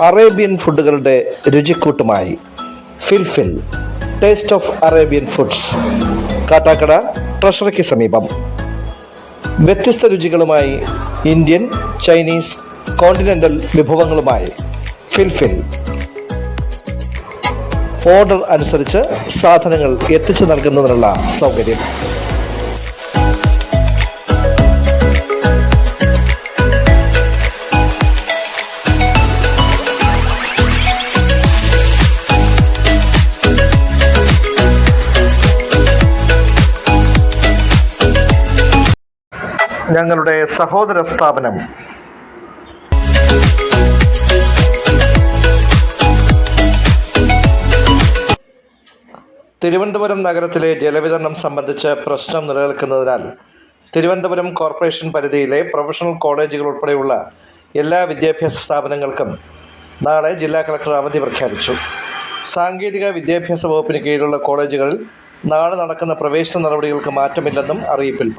Arabian ഫുഡുകളുടെ രുചിക്കൂട്ടുമായി. Filfil taste of Arabian foods. Kattakada ട്രഷറിക്ക് സമീപം. വ്യത്യസ്ത രുചികളുമായി ഇന്ത്യൻ ചൈനീസ് കോണ്ടിനെന്റൽ വിഭവങ്ങളുമായി ഫിൽഫിൽ. ഓർഡർ അനുസരിച്ച് സാധനങ്ങൾ എത്തിച്ചു നൽകുന്നതിനുള്ള സൗകര്യം. ഞങ്ങളുടെ സഹോദര സ്ഥാപനം. തിരുവനന്തപുരം നഗരത്തിലെ ജലവിതരണം സംബന്ധിച്ച് പ്രശ്നം നിലനിൽക്കുന്നതിനാൽ തിരുവനന്തപുരം കോർപ്പറേഷൻ പരിധിയിലെ പ്രൊഫഷണൽ കോളേജുകൾ ഉൾപ്പെടെയുള്ള എല്ലാ വിദ്യാഭ്യാസ സ്ഥാപനങ്ങൾക്കും നാളെ ജില്ലാ കളക്ടർ അവധി പ്രഖ്യാപിച്ചു. സാങ്കേതിക വിദ്യാഭ്യാസ വകുപ്പിന് കീഴിലുള്ള കോളേജുകളിൽ നാളെ നടക്കുന്ന പ്രവേശന നടപടികൾക്ക് മാറ്റമില്ലെന്നും അറിയിപ്പിൽ